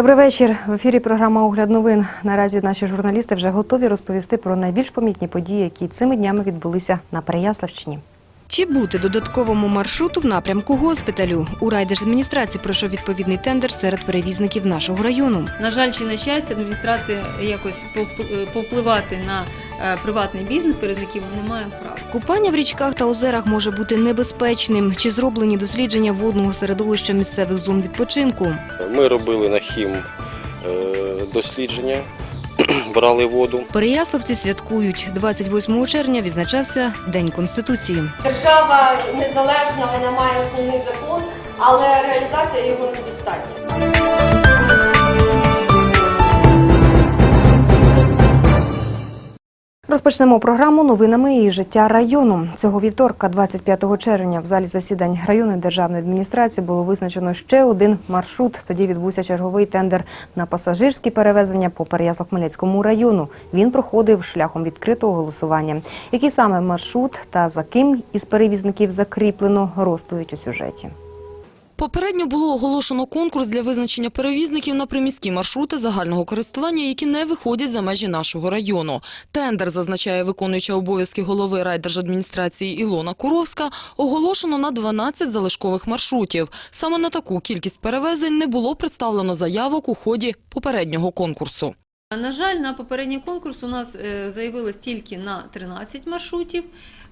Добрий вечір. В ефірі програма Огляд новин. Наразі наші журналісти вже готові розповісти про найбільш помітні події, які цими днями відбулися на Переяславщині. Чи бути додатковому маршруту в напрямку госпіталю? У райдержадміністрації пройшов відповідний тендер серед перевізників нашого району. На жаль, чи на щастя, адміністрація якось повп- повпливати на е, приватний бізнес перевізників не маємо права. Купання в річках та озерах може бути небезпечним. Чи зроблені дослідження водного середовища місцевих зон відпочинку? Ми робили на хім е, дослідження, брали воду. Переяславці святкують 28 червня. Відзначався День конституції. Держава незалежна, вона має основний закон, але реалізація його недостатня. Розпочнемо програму новинами і життя району. Цього вівторка, 25 червня, в залі засідань районної державної адміністрації було визначено ще один маршрут. Тоді відбувся черговий тендер на пасажирські перевезення по Переяслав-Хмельницькому району. Він проходив шляхом відкритого голосування. Який саме маршрут та за ким із перевізників закріплено розповідь у сюжеті. Попередньо було оголошено конкурс для визначення перевізників на приміські маршрути загального користування, які не виходять за межі нашого району. Тендер, зазначає виконуюча обов'язки голови райдержадміністрації Ілона Куровська, оголошено на 12 залишкових маршрутів. Саме на таку кількість перевезень не було представлено заявок у ході попереднього конкурсу. На жаль, на попередній конкурс у нас е, заявилось тільки на 13 маршрутів.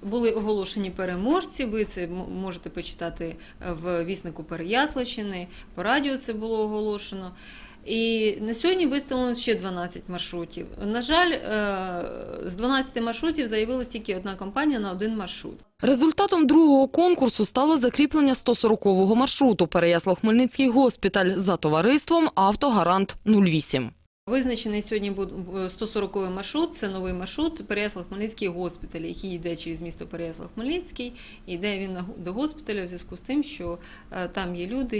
Були оголошені переможці. Ви це можете почитати е, в віснику Переяславщини, по радіо це було оголошено. І на сьогодні виставлено ще 12 маршрутів. На жаль, е, з 12 маршрутів заявилась тільки одна компанія на один маршрут. Результатом другого конкурсу стало закріплення 140-го маршруту Переяслав-Хмельницький госпіталь за товариством «Автогарант 08». Визначений сьогодні буд- б- 140 маршрут. Це новий маршрут Переяслав-Хмельницький госпіталь, який йде через місто Переяслав-Хмельницький. Йде він до госпіталя в зв'язку з тим, що е, там є люди,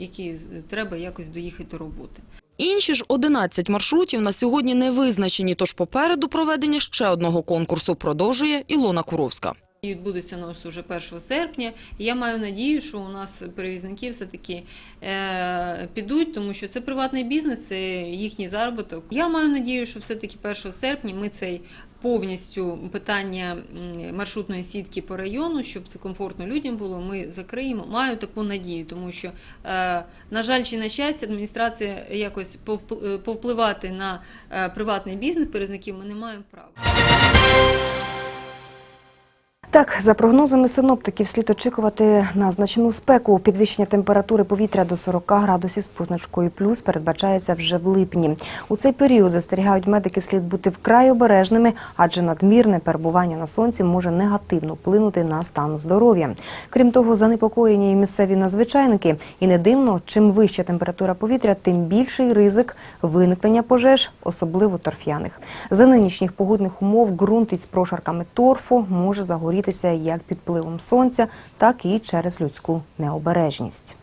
які треба якось доїхати до роботи. Інші ж 11 маршрутів на сьогодні не визначені, тож попереду проведення ще одного конкурсу продовжує Ілона Куровська. І відбудеться нас вже 1 серпня. Я маю надію, що у нас перевізники все-таки е, підуть, тому що це приватний бізнес, це їхній заробіток. Я маю надію, що все-таки 1 серпня ми цей повністю питання маршрутної сітки по району, щоб це комфортно людям було, ми закриємо. Маю таку надію, тому що, е, на жаль, чи на щастя, адміністрація якось е, повпливати на приватний бізнес перевізників ми не маємо права. Так, за прогнозами синоптиків, слід очікувати на значну спеку. Підвищення температури повітря до 40 градусів з позначкою плюс передбачається вже в липні. У цей період застерігають медики, слід бути вкрай обережними, адже надмірне перебування на сонці може негативно вплинути на стан здоров'я. Крім того, занепокоєні і місцеві надзвичайники. І не дивно, чим вища температура повітря, тим більший ризик виникнення пожеж, особливо торф'яних. За нинішніх погодних умов ґрунт із прошарками торфу може загорітися як під впливом сонця, так і через людську необережність.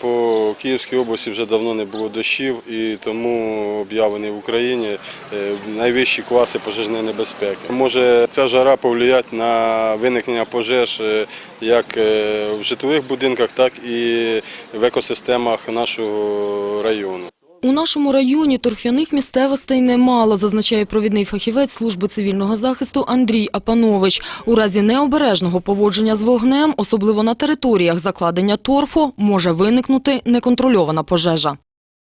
По Київській області вже давно не було дощів і тому об'явлені в Україні е, найвищі класи пожежної небезпеки. Може ця жара повлияти на виникнення пожеж е, як е, в житлових будинках, так і в екосистемах нашого району. У нашому районі торфяних місцевостей немало, зазначає провідний фахівець служби цивільного захисту Андрій Апанович. У разі необережного поводження з вогнем, особливо на територіях закладення торфу, може виникнути неконтрольована пожежа.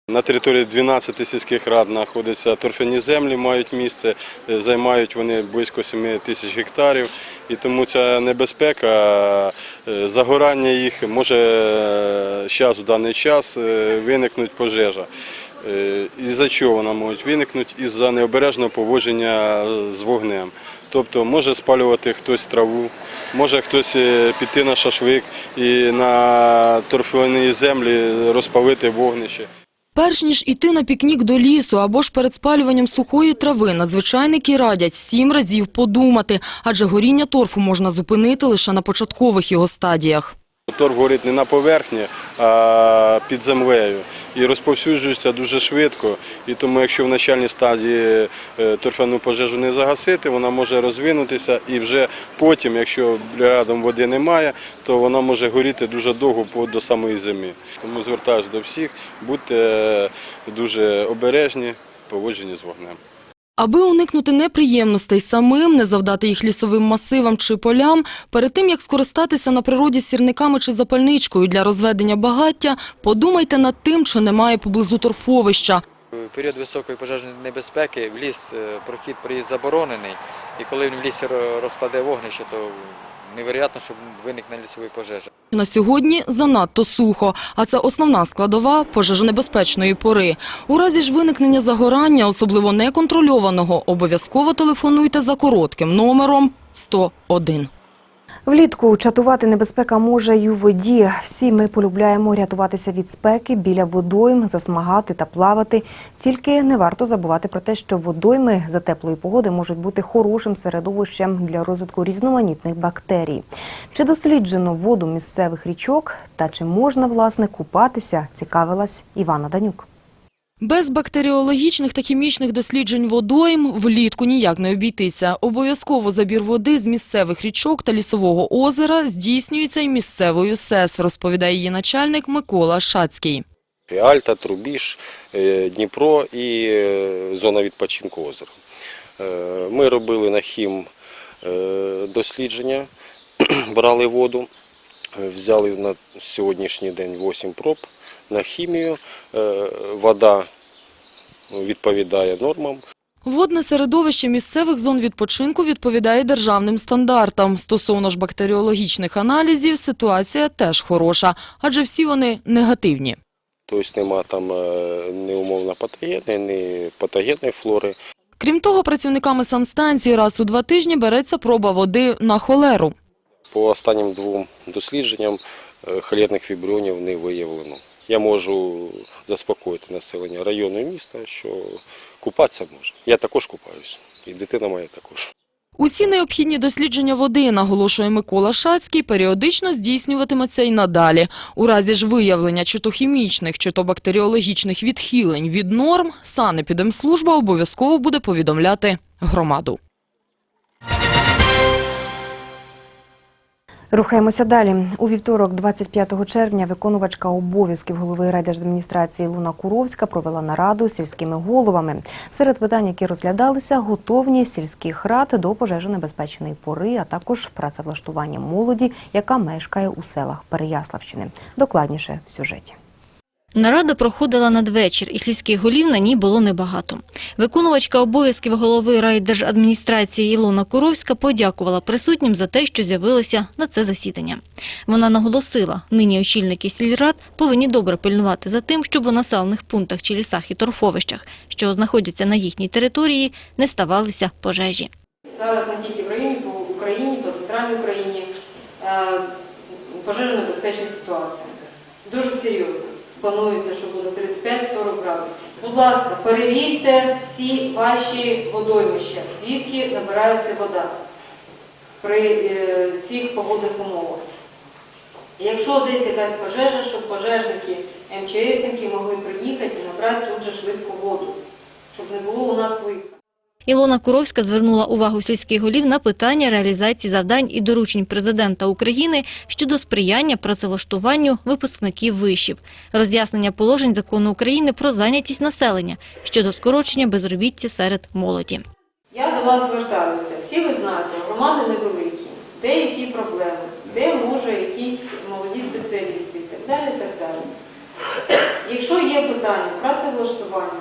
На території 12 сільських рад знаходяться торфяні землі, мають місце, е, займають вони близько 7 тисяч гектарів. І тому ця небезпека, е, загорання їх може зараз, в даний час е, виникнути пожежа. Е, Із-за чого вона може виникнути? Із-за необережного поводження з вогнем. Тобто може спалювати хтось траву, може хтось е, піти на шашлик і на торфяні землі розпалити вогнище. Перш ніж іти на пікнік до лісу або ж перед спалюванням сухої трави, надзвичайники радять сім разів подумати, адже горіння торфу можна зупинити лише на початкових його стадіях. Торг горить не на поверхні, а під землею. І розповсюджується дуже швидко. І тому, якщо в начальній стадії е, торфяну пожежу не загасити, вона може розвинутися і вже потім, якщо рядом води немає, то вона може горіти дуже довго до самої зими. Тому звертаюся до всіх, будьте е, дуже обережні в поводженні з вогнем. Аби уникнути неприємностей самим, не завдати їх лісовим масивам чи полям, перед тим, як скористатися на природі сірниками чи запальничкою для розведення багаття, подумайте над тим, чи немає поблизу торфовища. У період високої пожежної небезпеки в ліс е, прохід приїзд заборонений, і коли він в лісі розкладе вогнище, то невероятно, щоб виникне лісовий пожежа. На сьогодні занадто сухо, а це основна складова пожежонебезпечної пори. У разі ж виникнення загорання, особливо неконтрольованого, обов'язково телефонуйте за коротким номером 101. Влітку чатувати небезпека може й у воді. Всі ми полюбляємо рятуватися від спеки біля водойм, засмагати та плавати. Тільки не варто забувати про те, що водойми за теплої погоди можуть бути хорошим середовищем для розвитку різноманітних бактерій. Чи досліджено воду місцевих річок та чи можна власне купатися? Цікавилась Івана Данюк. Без бактеріологічних та хімічних досліджень водойм влітку ніяк не обійтися. Обов'язково забір води з місцевих річок та лісового озера здійснюється й місцевою СЕС, розповідає її начальник Микола Шацький. Альта, Трубіж, е, Дніпро і е, зона відпочинку озера. Е, Ми робили на хім дослідження, брали воду, взяли на сьогоднішній день 8 проб на хімію. Е, Вода відповідає нормам. Водне середовище місцевих зон відпочинку відповідає державним стандартам. Стосовно ж бактеріологічних аналізів ситуація теж хороша, адже всі вони негативні. Тобто нема там е, ні умовно патогенної, ні патогенної флори. Крім того, працівниками санстанції раз у два тижні береться проба води на холеру. По останнім двом дослідженням е, холерних вібріонів не виявлено. Я можу заспокоїти населення району і міста, що купатися може. Я також купаюся, і дитина моя також. Усі необхідні дослідження води, наголошує Микола Шацький, періодично здійснюватиметься й надалі. У разі ж виявлення чи то хімічних, чи то бактеріологічних відхилень від норм, санепідемслужба обов'язково буде повідомляти громаду. Рухаємося далі. У вівторок, 25 червня, виконувачка обов'язків голови райдержадміністрації Луна Куровська провела нараду з сільськими головами. Серед питань, які розглядалися, готовність сільських рад до пожежонебезпечної пори, а також працевлаштування молоді, яка мешкає у селах Переяславщини. Докладніше в сюжеті. Нарада проходила надвечір, і сільських голів на ній було небагато. Виконувачка обов'язків голови райдержадміністрації Ілона Куровська подякувала присутнім за те, що з'явилися на це засідання. Вона наголосила, нині очільники сільрад повинні добре пильнувати за тим, щоб у населених пунктах чи лісах і торфовищах, що знаходяться на їхній території, не ставалися пожежі. Зараз не тільки в районі, по Україні, по центральній Україні е, пожежонебезпечна ситуація. Дуже серйозно. Планується, що буде 35-40 градусів. Будь ласка, перевірте всі ваші водоймища, звідки набирається вода при е, цих погодних умовах. Якщо десь якась пожежа, щоб пожежники, МЧСники могли приїхати і набрати тут же швидко воду, щоб не було у нас лиха. Ілона Куровська звернула увагу сільських голів на питання реалізації завдань і доручень президента України щодо сприяння працевлаштуванню випускників вишів, роз'яснення положень закону України про зайнятість населення щодо скорочення безробіття серед молоді. Я до вас звертаюся. Всі ви знаєте, громади невеликі, де які проблеми, де може якісь молоді спеціалісти і так далі. і так далі. Якщо є питання працевлаштування,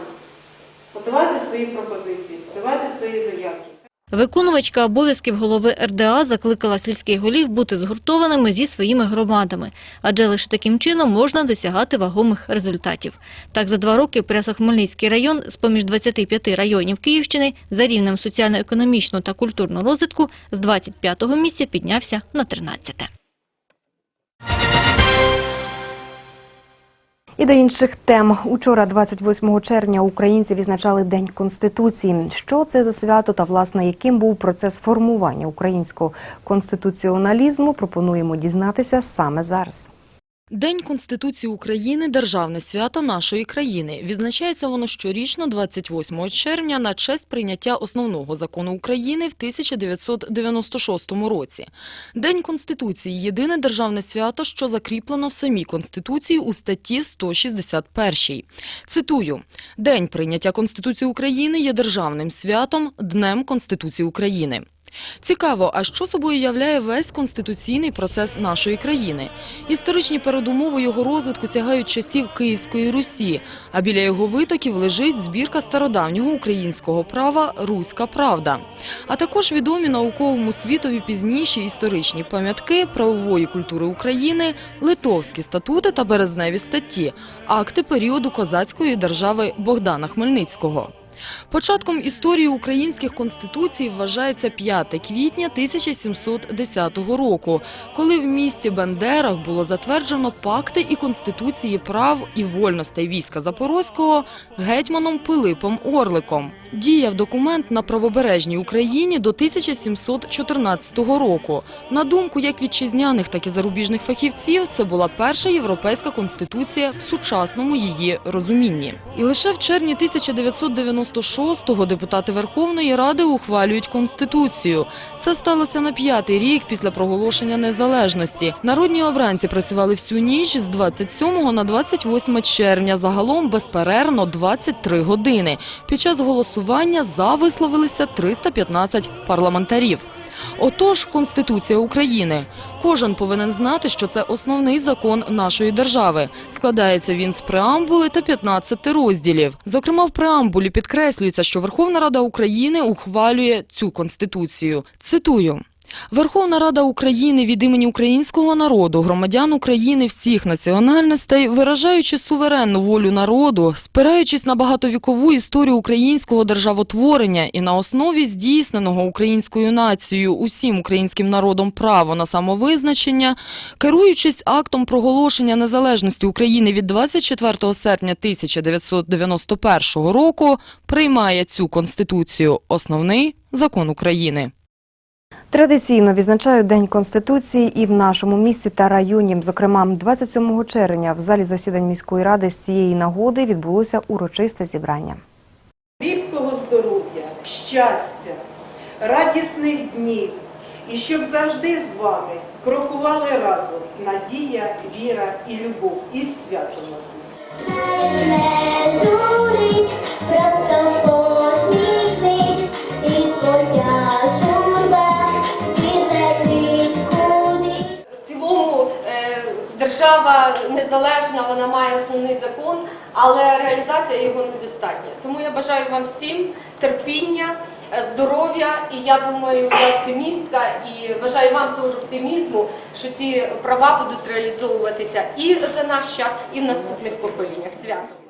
подавайте свої пропозиції, подавайте свої заявки. Виконувачка обов'язків голови РДА закликала сільських голів бути згуртованими зі своїми громадами, адже лише таким чином можна досягати вагомих результатів. Так, за два роки Прясо-Хмельницький район з-поміж 25 районів Київщини за рівнем соціально-економічного та культурного розвитку з 25-го місця піднявся на 13-те. І до інших тем. Учора, 28 червня, українці відзначали День Конституції. Що це за свято та, власне, яким був процес формування українського конституціоналізму, пропонуємо дізнатися саме зараз. День Конституції України – державне свято нашої країни. Відзначається воно щорічно 28 червня на честь прийняття основного закону України в 1996 році. День Конституції – єдине державне свято, що закріплено в самій Конституції у статті 161. Цитую. День прийняття Конституції України є державним святом – Днем Конституції України. Цікаво, а що собою являє весь конституційний процес нашої країни? Історичні передумови його розвитку сягають часів Київської Русі, а біля його витоків лежить збірка стародавнього українського права «Руська правда», а також відомі науковому світові пізніші історичні пам'ятки правової культури України, литовські статути та березневі статті, акти періоду козацької держави Богдана Хмельницького. Початком історії українських конституцій вважається 5 квітня 1710 року, коли в місті Бендерах було затверджено пакти і конституції прав і вольностей війська Запорозького гетьманом Пилипом Орликом. Діяв документ на правобережній Україні до 1714 року. На думку як вітчизняних, так і зарубіжних фахівців, це була перша європейська конституція в сучасному її розумінні. І лише в червні 1996-го депутати Верховної Ради ухвалюють конституцію. Це сталося на п'ятий рік після проголошення незалежності. Народні обранці працювали всю ніч з 27 на 28 червня, загалом безперервно 23 години. Під час голосування за висловилися 315 парламентарів. Отож, Конституція України. Кожен повинен знати, що це основний закон нашої держави. Складається він з преамбули та 15 розділів. Зокрема, в преамбулі підкреслюється, що Верховна Рада України ухвалює цю Конституцію. Цитую. Верховна Рада України від імені українського народу, громадян України всіх національностей, виражаючи суверенну волю народу, спираючись на багатовікову історію українського державотворення і на основі здійсненого українською нацією усім українським народом право на самовизначення, керуючись актом проголошення незалежності України від 24 серпня 1991 року, приймає цю конституцію основний закон України. Традиційно відзначають День Конституції і в нашому місті та районі. Зокрема, 27 червня в залі засідань міської ради з цієї нагоди відбулося урочисте зібрання. кріпкого здоров'я, щастя, радісних днів, і щоб завжди з вами крокували разом надія, віра і любов. І з святом вас держава незалежна, вона має основний закон, але реалізація його недостатня. Тому я бажаю вам всім терпіння, здоров'я, і я думаю, я оптимістка, і бажаю вам теж оптимізму, що ці права будуть реалізовуватися і за наш час, і в наступних поколіннях. Свято!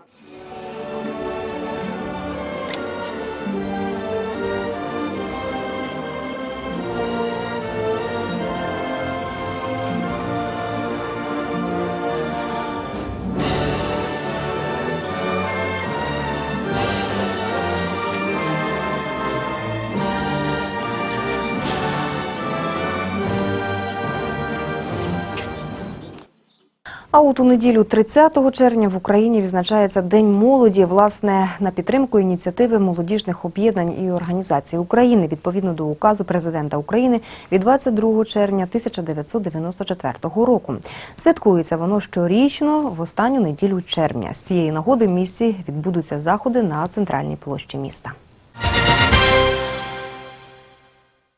А от у неділю 30 червня в Україні відзначається День молоді, власне, на підтримку ініціативи молодіжних об'єднань і організацій України відповідно до указу президента України від 22 червня 1994 року. Святкується воно щорічно в останню неділю червня. З цієї нагоди в місті відбудуться заходи на центральній площі міста.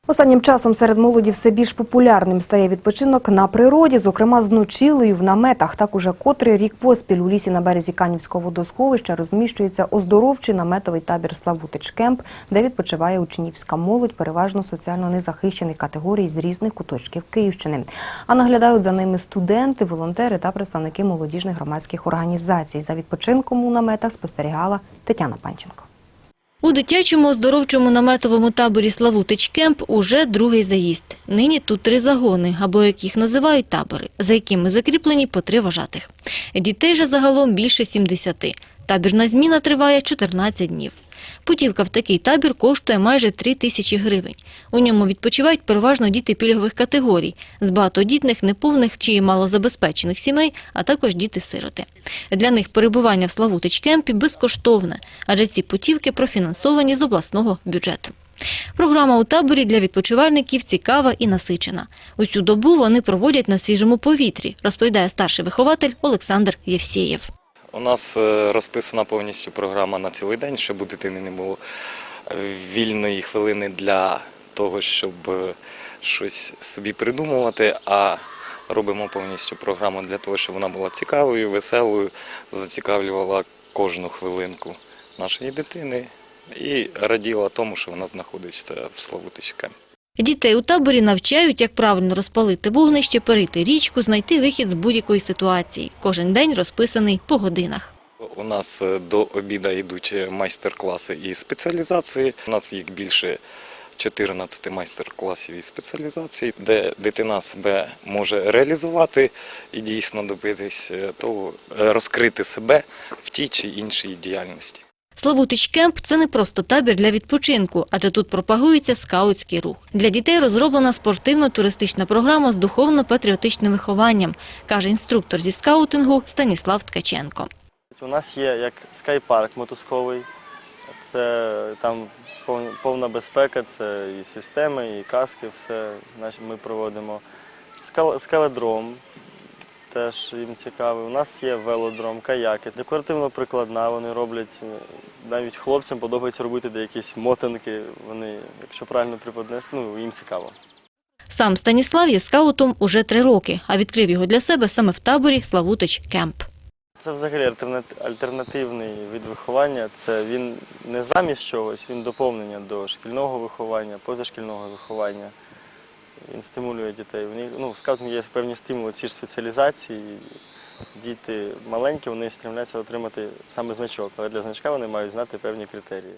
Останнім часом серед молоді все більш популярним стає відпочинок на природі, зокрема з ночілею в наметах. Так уже котрий рік поспіль у лісі на березі Канівського водосховища розміщується оздоровчий наметовий табір Славутич Кемп, де відпочиває учнівська молодь, переважно соціально незахищених категорій з різних куточків Київщини. А наглядають за ними студенти, волонтери та представники молодіжних громадських організацій. За відпочинком у наметах спостерігала Тетяна Панченко. У дитячому оздоровчому наметовому таборі Славутич Кемп уже другий заїзд. Нині тут три загони, або як їх називають табори, за якими закріплені по три вожатих. Дітей же загалом більше 70. Табірна зміна триває 14 днів. Путівка в такий табір коштує майже 3 тисячі гривень. У ньому відпочивають переважно діти пільгових категорій з багатодітних, неповних чи малозабезпечених сімей, а також діти-сироти. Для них перебування в Славутич-кемпі безкоштовне, адже ці путівки профінансовані з обласного бюджету. Програма у таборі для відпочивальників цікава і насичена. Усю добу вони проводять на свіжому повітрі, розповідає старший вихователь Олександр Євсєєв. У нас е, розписана повністю програма на цілий день, щоб у дитини не було вільної хвилини для того, щоб е, щось собі придумувати, а робимо повністю програму для того, щоб вона була цікавою, веселою, зацікавлювала кожну хвилинку нашої дитини і раділа тому, що вона знаходиться в Славутичка. Дітей у таборі навчають, як правильно розпалити вогнище, перейти річку, знайти вихід з будь-якої ситуації. Кожен день розписаний по годинах. У нас е, до обіду йдуть е, майстер-класи і спеціалізації. У нас їх більше 14 майстер-класів і спеціалізацій, де дитина себе може реалізувати і дійсно добитись е, того, розкрити себе в тій чи іншій діяльності. Славутич Кемп – це не просто табір для відпочинку, адже тут пропагується скаутський рух. Для дітей розроблена спортивно-туристична програма з духовно-патріотичним вихованням, каже інструктор зі скаутингу Станіслав Ткаченко. У нас є як скайпарк мотузковий, це там повна безпека, це і системи, і каски, все ми проводимо. Скал- Скаледром теж їм цікавий. У нас є велодром, каяки, декоративно-прикладна, вони роблять, е, навіть хлопцям подобається робити деякісь мотанки, вони, якщо правильно преподнести, ну їм цікаво. Сам Станіслав є скаутом уже три роки, а відкрив його для себе саме в таборі Славутич Кемп. Це взагалі альтернат- альтернативний від виховання. Це він не замість чогось, він доповнення до шкільного виховання, позашкільного виховання. Він стимулює дітей. Вони, ну, в є певні стимули, ці ж спеціалізації. Діти маленькі, вони стремляться отримати саме значок, але для значка вони мають знати певні критерії.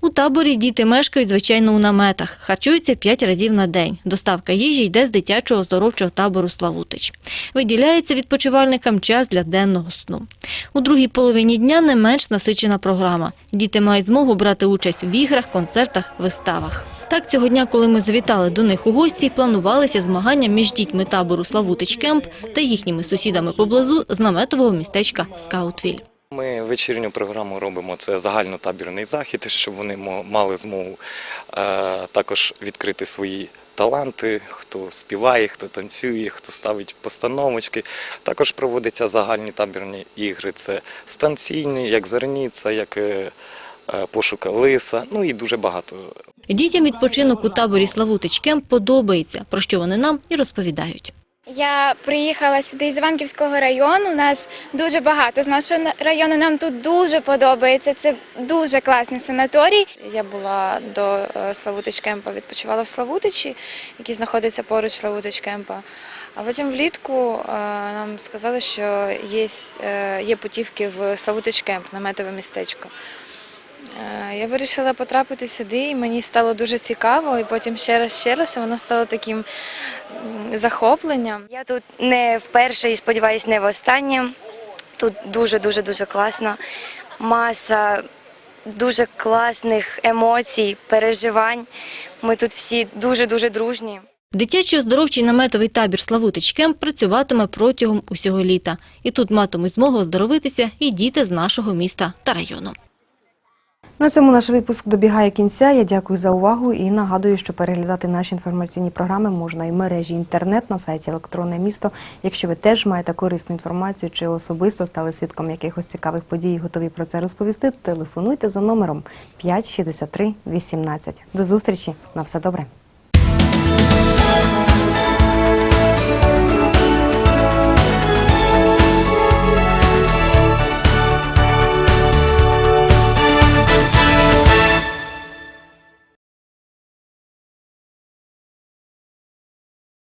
У таборі діти мешкають, звичайно, у наметах. Харчуються п'ять разів на день. Доставка їжі йде з дитячого оздоровчого табору Славутич. Виділяється відпочивальникам час для денного сну. У другій половині дня не менш насичена програма. Діти мають змогу брати участь в іграх, концертах, виставах. Так, цього дня, коли ми завітали до них у гості, планувалися змагання між дітьми табору Славутич Кемп та їхніми сусідами поблизу з наметового містечка Скаутвіль. Ми вечірню програму робимо це загальнотабірний захід, щоб вони мали змогу е, також відкрити свої таланти, хто співає, хто танцює, хто ставить постановочки. Також проводяться загальні табірні ігри. Це станційні, як зерніця, як е, е, пошук лиса, ну і дуже багато Дітям відпочинок у таборі Славутич Кемп подобається, про що вони нам і розповідають. Я приїхала сюди із Іванківського району. У нас дуже багато з нашого району. Нам тут дуже подобається. Це дуже класний санаторій. Я була до е, Славутич кемпа, відпочивала в Славутичі, який знаходиться поруч Славутич кемпа. А потім влітку е, нам сказали, що є, е, є путівки в Славутич кемп, наметове містечко. Е, Я вирішила потрапити сюди, і мені стало дуже цікаво. І потім ще раз, ще раз, і воно стало таким захопленням. Я тут не вперше і сподіваюся, не востаннє. Тут дуже-дуже дуже класно. Маса дуже класних емоцій, переживань. Ми тут всі дуже-дуже дружні. Дитячий оздоровчий наметовий табір Славутич Кемп працюватиме протягом усього літа. І тут матимуть змогу оздоровитися і діти з нашого міста та району. На цьому наш випуск добігає кінця. Я дякую за увагу і нагадую, що переглядати наші інформаційні програми можна і в мережі інтернет на сайті Електронне місто. Якщо ви теж маєте корисну інформацію чи особисто стали свідком якихось цікавих подій, і готові про це розповісти, телефонуйте за номером 563 18. До зустрічі. На все добре.